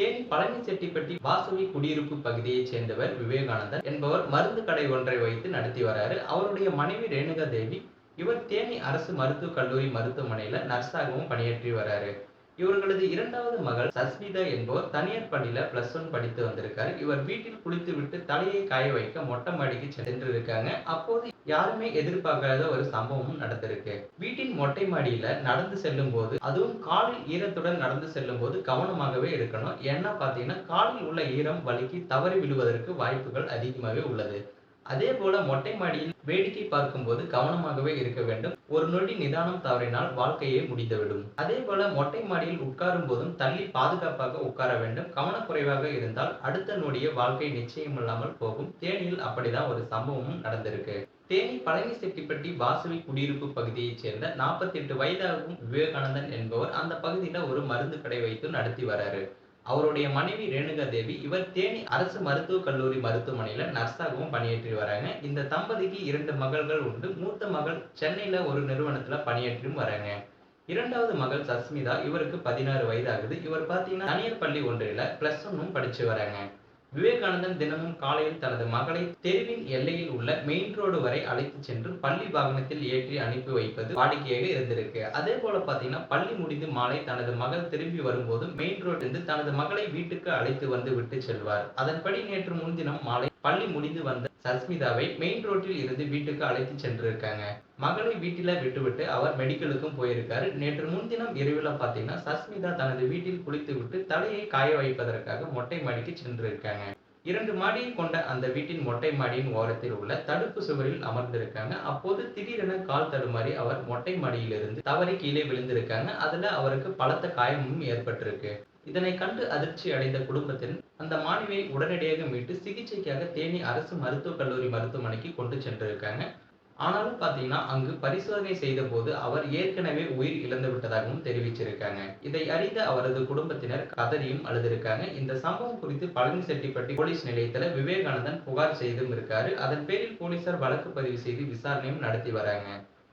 தேனி பழனிச்செட்டிப்பட்டி வாசவி குடியிருப்பு பகுதியைச் சேர்ந்தவர் விவேகானந்தன் என்பவர் மருந்து கடை ஒன்றை வைத்து நடத்தி வராரு. அவருடைய மனைவி ரேணுகா தேவி இவர் தேனி அரசு மருத்துவக் கல்லூரி மருத்துவமனையில நர்ஸாகவும் பணியாற்றி வராரு. இவர்களது இரண்டாவது மகள் சஸ்மிதா என்பவர் தனியார் பள்ளியில பிளஸ் ஒன் படித்து வந்திருக்காரு. இவர் வீட்டில் குளித்துவிட்டு தலையை காய வைக்க மொட்டை மாடிக்கு சென்றிருக்காங்க. அப்போது யாருமே எதிர்பார்க்காத ஒரு சம்பவமும் நடந்திருக்கு. வீட்டில் மொட்டை மாடியில நடந்து செல்லும் போது அதுவும் காலில் ஈரத்துடன் நடந்து செல்லும் போது கவனமாகவே இருக்கணும் ஏன்னா பாத்தீங்கன்னா காலில் உள்ள ஈரம் வலிக்கு தவறி விழுவதற்கு வாய்ப்புகள் அதிகமாகவே உள்ளது. அதே போல மொட்டை மாடியில் வேடிக்கை பார்க்கும்போது கவனமாகவே இருக்க வேண்டும். ஒரு நொடி நிதானம் தவறினால் வாழ்க்கையே முடிந்துவிடும். அதே போல மொட்டை மாடியில் உட்காரும் போதும் தள்ளி பாதுகாப்பாக உட்கார வேண்டும். கவனக்குறைவாக இருந்தால் அடுத்த நொடிய வாழ்க்கை நிச்சயமில்லாமல் போகும். தேனியில் அப்படிதான் ஒரு சம்பவமும் நடந்திருக்கு. தேனி பழனி செட்டிப்பட்டி வாசவி குடியிருப்பு பகுதியைச் சேர்ந்த நாற்பத்தி எட்டு வயதாகும் விவேகானந்தன் என்பவர் அந்த பகுதியில ஒரு மருந்து கடை வைத்து நடத்தி வராரு. அவருடைய மனைவி ரேணுகா தேவி இவர் தேனி அரசு மருத்துவக் கல்லூரி மருத்துவமனையில நர்ஸாகவும் பணியாற்றி வராங்க. இந்த தம்பதிக்கு இரண்டு மகள்கள் உண்டு. மூத்த மகள் சென்னையில ஒரு நிறுவனத்துல பணியாற்றியும் வராங்க. இரண்டாவது மகள் சஸ்மிதா இவருக்கு பதினாறு வயதாகுது இவர் பாத்தீங்கன்னா தனியார் பள்ளி ஒன்றில பிளஸ் ஒன்னும் படிச்சு வராங்க. விவேகானந்தன் தினமும் காலையில் தனது மகளை தெருவின் எல்லையில் உள்ள மெயின் ரோடு வரை அழைத்து சென்று பள்ளி வாகனத்தில் ஏற்றி அனுப்பி வைப்பது வாடிக்கையாக இருந்திருக்கு. அதே போல பாத்தீங்கன்னா பள்ளி முடிந்து மாலை தனது மகள் திரும்பி வரும்போது மெயின் ரோட்டிலிருந்து தனது மகளை வீட்டுக்கு அழைத்து வந்து விட்டு செல்வார். அதன்படி நேற்று முன்தினம் மாலை பள்ளி முடிந்து வந்த சஸ்மிதாவை மெயின் ரோட்டில் இருந்து வீட்டுக்கு அழைத்து சென்றிருக்காங்க. மகளை வீட்டில விட்டுவிட்டு அவர் மெடிக்கலுக்கும் போயிருக்காரு. நேற்று முன்தினம் இரவுல பாத்தீங்கன்னா சஸ்மிதா தனது வீட்டில் குளித்து விட்டு தலையை காய வைப்பதற்காக மொட்டை மாடிக்கு சென்றிருக்காங்க. இரண்டு மாடியை கொண்ட அந்த வீட்டின் மொட்டை மாடியின் ஓரத்தில் உள்ள தடுப்பு சுவரில் அமர்ந்திருக்காங்க. அப்போது திடீரென கால் தடுமாறி அவர் மொட்டை மாடியிலிருந்து தவறி கீழே விழுந்திருக்காங்க. அதுல அவருக்கு பலத்த காயமும் ஏற்பட்டிருக்கு. இதனை கண்டு அதிர்ச்சி அடைந்த குடும்பத்தின் அந்த மாணவியை உடனடியாக மீட்டு சிகிச்சைக்காக தேனி அரசு மருத்துவக் கல்லூரி மருத்துவமனைக்கு கொண்டு சென்றிருக்காங்க. ஆனாலும் பாத்தீங்கன்னா அங்கு பரிசோதனை செய்த போது அவர் ஏற்கனவே உயிர் இழந்து விட்டதாகவும் தெரிவிச்சிருக்காங்க. இதை அறிந்த அவரது குடும்பத்தினர் கதறியும் அழுதிருக்காங்க. இந்த சம்பவம் குறித்து பழனிசெட்டிப்பட்டி போலீஸ் நிலையத்துல விவேகானந்தன் புகார் செய்தும் இருக்காரு. அதன் பேரில் போலீசார் வழக்கு பதிவு செய்து விசாரணையும் நடத்தி வராங்க.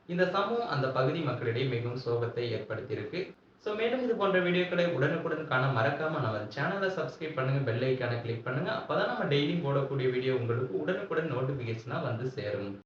இந்த சம்பவம் அந்த பகுதி மக்களிடையே மிகவும் சோகத்தை ஏற்படுத்தியிருக்கு. ஸோ மேலும் இது போன்ற வீடியோக்களை உடனுக்குடன் காண மறக்காம நம்ம சேனலை சப்ஸ்கிரைப் பண்ணுங்க பெல் ஐக்கானை கிளிக் பண்ணுங்க. அப்பதான் நம்ம டெய்லியும் போடக்கூடிய வீடியோ உங்களுக்கு உடனுக்குடன் நோட்டிபிகேஷனா வந்து சேரும்.